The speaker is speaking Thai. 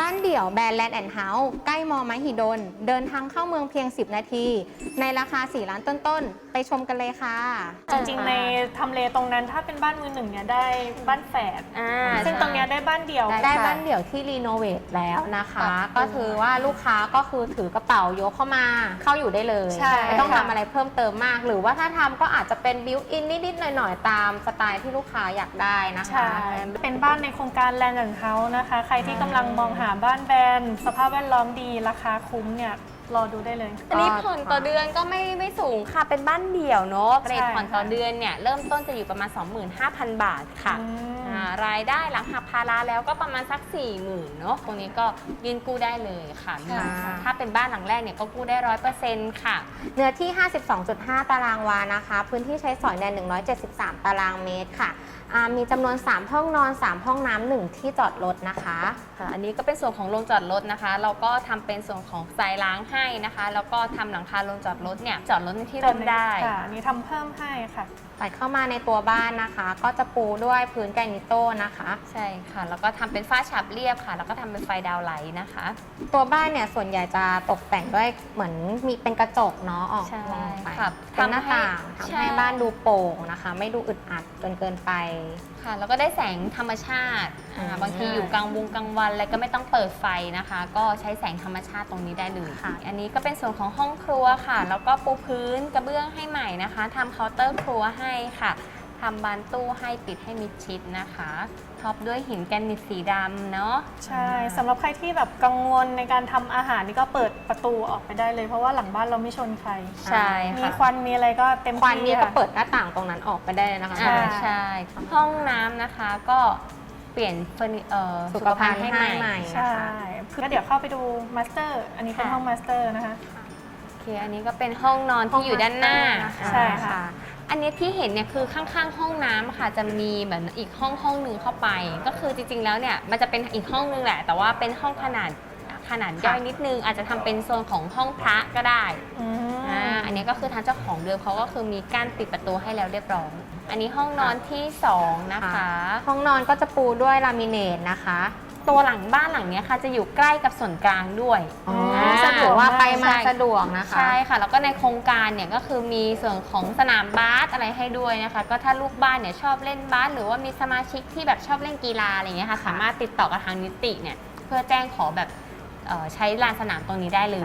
บ้านเดี่ยวแบรนด์แลนด์แอนด์เฮาส์ใกล้มอมหิดล เดินทางเข้าเมืองเพียง 10 นาที ในราคา 4 ล้านต้นๆ ไปชมกันเลยค่ะ จริงๆ ในทำเลตรงนั้นถ้าเป็นบ้านมือหนึ่งเนี่ยได้บ้านแฝดอ่าซึ่งใช่ตรงเนี้ยได้บ้านเดี่ยวได้ได้บ้านเดี่ยวที่รีโนเวทแล้วนะคะปรับปรุงก็คือว่าลูกค้าก็คือถือกระเป๋ายกเข้ามาเข้าอยู่ได้เลยใช่ไม่ต้องค่ะทำอะไรเพิ่มเติมมาก หรือว่าถ้าทำก็อาจจะเป็นบิวอินนิดๆหน่อยๆ ตามสไตล์ที่ลูกค้าอยากได้นะคะใช่เป็นบ้านในโครงการ Land and House นะคะ ใครที่กำลังมองหาบ้านแบรนด์สภาพแวดล้อมดีราคาคุ้มเนี่ยรอดูได้เลย อันนี้ผ่อนต่อเดือนก็ไม่ไม่สูงค่ะ เป็นบ้านเดี่ยวเนาะเรทผ่อนต่อเดือนเนี่ยเริ่มต้นจะอยู่ประมาณ 25,000 บาทค่ะ อืมอ่ารายได้หลังหักภาระแล้วก็ประมาณสัก40,000เนาะตรงนี้ก็ยื่นกู้ได้เลยค่ะมีค่ะ ถ้าเป็นบ้านหลังแรกเนี่ยก็กู้ได้ร้อยเปอร์เซ็นต์ค่ะ เนื้อที่ 52.5 ตารางวานะคะ พื้นที่ใช้สอยใน173 ตารางเมตรค่ะอ่ามีจำนวน 3 ห้องนอน 3 ห้องน้ำ1ที่จอดรถนะคะ ค่ะอันนี้ก็เป็นส่วนของโรงจอดรถนะคะ เราก็ทำเป็นส่วนของทรายล้างให้นะคะ แล้วก็ทำหลังคาโรงจอดรถเนี่ยจอดรถในที่ร่มได้ ค่ะอันนี่ทำเพิ่มให้ค่ะ ตัดเข้ามาในตัวบ้านนะคะ ก็จะปูด้วยพื้นแกรนิโต้นะคะ ใช่ค่ะ แล้วก็ทำเป็นฝ้าฉาบเรียบค่ะ แล้วก็ทำเป็นไฟดาวไลท์นะคะ ตัวบ้านเนี่ยส่วนใหญ่จะตกแต่งด้วยเหมือนมีเป็นกระจกเนาะออกใช่มองไปค่ะเป็นหน้าทำให้ต่างใช่ทำให้บ้านดูโปร่งนะคะ ไม่ดูอึดอัดจนเกินไป ค่ะ แล้วก็ได้แสงธรรมชาติอ่าอืม บางทีอยู่กลางวงกลางวันอะไรก็ไม่ต้องเปิดไฟนะคะ ก็ใช้แสงธรรมชาติตรงนี้ได้เลยค่ะ อันนี้ก็เป็นส่วนของห้องครัวค่ะ แล้วก็ปูพื้นกระเบื้องให้ใหม่นะคะทำเคาน์เตอร์ครัวให้ค่ะ ทำบานตู้ให้ปิดให้มิดชิดนะคะท็อปด้วยหินแกรนิตสีดำเนาะใช่สำหรับใครที่แบบกังวลในการทำอาหารนี่ก็เปิดประตูออกไปได้เลย เพราะว่าหลังบ้านเราไม่ชนใครใช่มีค่ะควันมีอะไรก็เต็มควันที่นี่ก็ค่ะเปิดหน้าต่างตรงนั้นออกไปได้เลยนะคะอ่าใช่ใช่ห้องน้ำนะคะก็เปลี่ยนเฟอร์นิเอ่อสุขภัณฑ์ให้ใหม่ใช่ก็เดี๋ยวเข้าไปดูมาสเตอร์อันนี้เป็นค่ะห้องมาสเตอร์นะคะโอเคอันนี้ก็เป็นห้องนอนที่อยู่ด้านหน้าใช่ค่ะ อันนี้ที่เห็นเนี่ยคือข้างๆ ห้องน้ำค่ะจะมีเหมือนอีกห้องห้องหนึ่งเข้าไป ก็คือจริงๆแล้วเนี่ยมันจะเป็นอีกห้องนึงแหละ แต่ว่าเป็นห้องขนาดขนาดย่อยนิดนึง อาจจะทำเป็นโซนของห้องพระก็ได้อืม อ่าอันนี้ก็คือทางเจ้าของเดิมเขาก็คือมีกั้นปิดประตูให้แล้วเรียบร้อยอันนี้ห้องนอนที่สองนะคะ ห้องนอนก็จะปูด้วยลามิเนตนะคะ ตัวหลังบ้านหลังเนี้ยค่ะ จะอยู่ใกล้กับส่วนกลางด้วยอ๋ออ่าสะดวกว่าไปมาใช่สะดวกนะคะ ใช่ค่ะ แล้วก็ในโครงการเนี่ยก็คือมีส่วนของสนามบาสอะไรให้ด้วยนะคะ ก็ถ้าลูกบ้านเนี่ยชอบเล่นบาสหรือว่ามีสมาชิกที่แบบชอบเล่นกีฬาอะไรเงี้ยค่ะ สามารถติดต่อกับทางนิติเนี่ยเพื่อแจ้งขอแบบเอ่อใช้ลานสนามตรงนี้ได้เลย